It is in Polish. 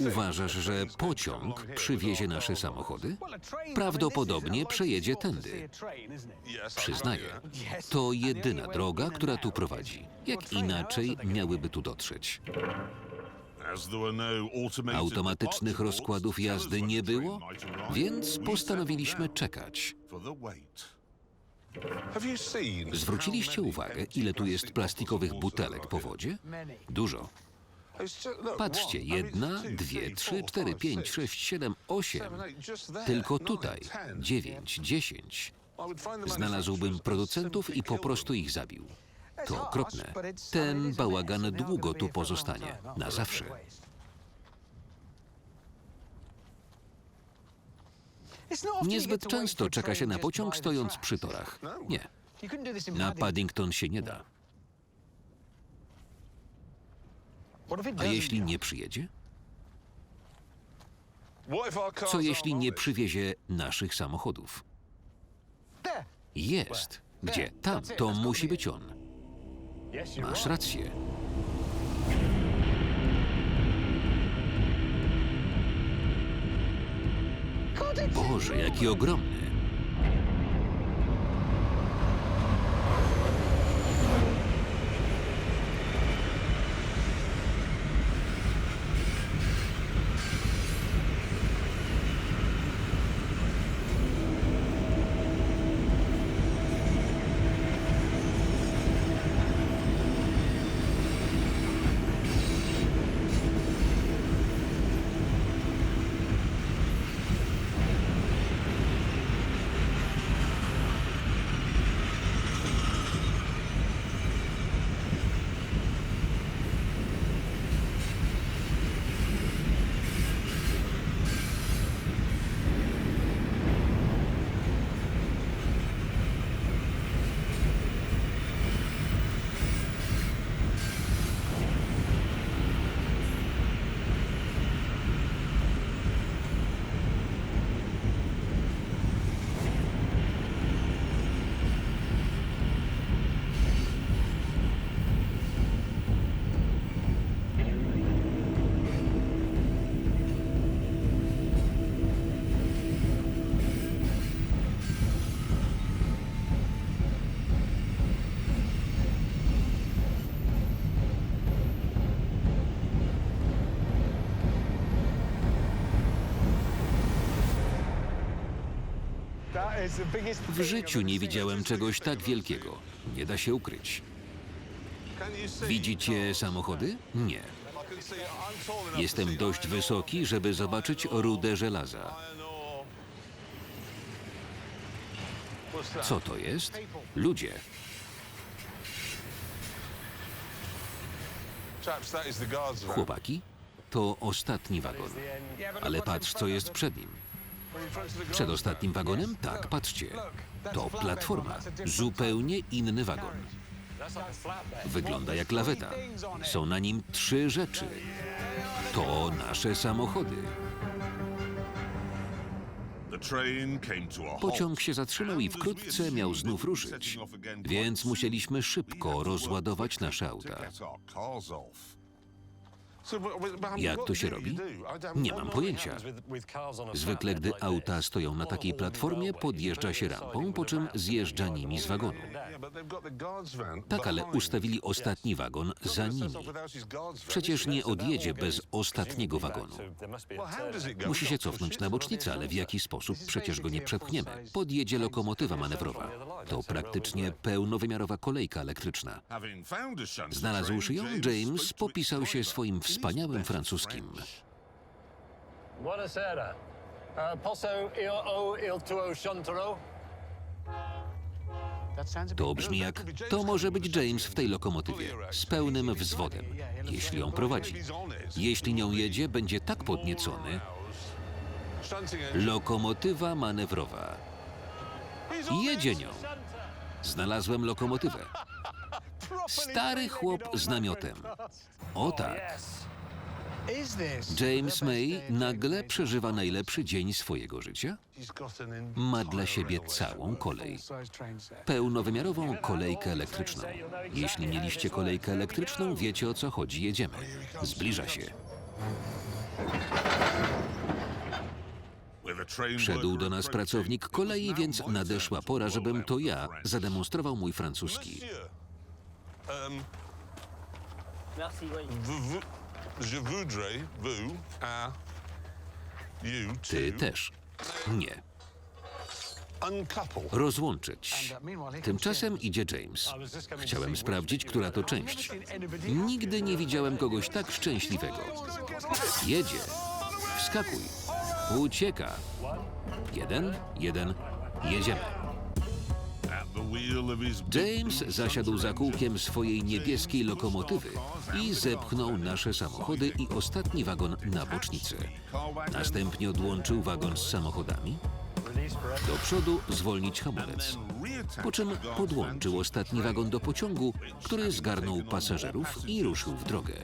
Uważasz, że pociąg przywiezie nasze samochody? Prawdopodobnie przejedzie tędy. Przyznaję, to jedyna droga, która tu prowadzi. Jak inaczej miałyby tu dotrzeć? Automatycznych rozkładów jazdy nie było, więc postanowiliśmy czekać. Zwróciliście uwagę, ile tu jest plastikowych butelek po wodzie? Dużo. Patrzcie, jedna, dwie, trzy, cztery, pięć, sześć, siedem, osiem. Tylko tutaj dziewięć, dziesięć. Znalazłbym producentów i po prostu ich zabił. To okropne. Ten bałagan długo tu pozostanie. Na zawsze. Niezbyt często czeka się na pociąg stojąc przy torach. Nie, na Paddington się nie da. A jeśli nie przyjedzie? Co jeśli nie przywiezie naszych samochodów? Jest. Gdzie? Tam. To musi być on. Masz rację. Boże, jaki ogromny. W życiu nie widziałem czegoś tak wielkiego. Nie da się ukryć. Widzicie samochody? Nie. Jestem dość wysoki, żeby zobaczyć rudę żelaza. Co to jest? Ludzie. Chłopaki? To ostatni wagon. Ale patrz, co jest przed nim. Przed ostatnim wagonem? Tak, patrzcie. To platforma. Zupełnie inny wagon. Wygląda jak laweta. Są na nim trzy rzeczy. To nasze samochody. Pociąg się zatrzymał i wkrótce miał znów ruszyć, więc musieliśmy szybko rozładować nasze auta. Jak to się robi? Nie mam pojęcia. Zwykle, gdy auta stoją na takiej platformie, podjeżdża się rampą, po czym zjeżdża nimi z wagonu. Tak, ale ustawili ostatni wagon za nimi. Przecież nie odjedzie bez ostatniego wagonu. Musi się cofnąć na bocznicę, ale w jaki sposób przecież go nie przepchniemy? Podjedzie lokomotywa manewrowa. To praktycznie pełnowymiarowa kolejka elektryczna. Znalazłszy ją, James popisał się swoim wspaniałym francuskim. Buonasera. Posso io o il tuo chantero? To brzmi jak to może być James w tej lokomotywie z pełnym wzwodem, jeśli ją prowadzi. Jeśli nią jedzie, będzie tak podniecony. Lokomotywa manewrowa. Jedzie nią. Znalazłem lokomotywę. Stary chłop z namiotem. O tak. James May nagle przeżywa najlepszy dzień swojego życia. Ma dla siebie całą kolej. Pełnowymiarową kolejkę elektryczną. Jeśli mieliście kolejkę elektryczną, wiecie o co chodzi. Jedziemy. Zbliża się. Szedł do nas pracownik kolei, więc nadeszła pora, żebym to ja zademonstrował mój francuski. Ty też. Nie. Rozłączyć. Tymczasem idzie James. Chciałem sprawdzić, która to część. Nigdy nie widziałem kogoś tak szczęśliwego. Jedzie. Wskakuj. Ucieka. Jeden, jeden. Jedziemy. James zasiadł za kółkiem swojej niebieskiej lokomotywy i zepchnął nasze samochody i ostatni wagon na bocznicę. Następnie odłączył wagon z samochodami. Do przodu zwolnić hamulec. Po czym podłączył ostatni wagon do pociągu, który zgarnął pasażerów i ruszył w drogę.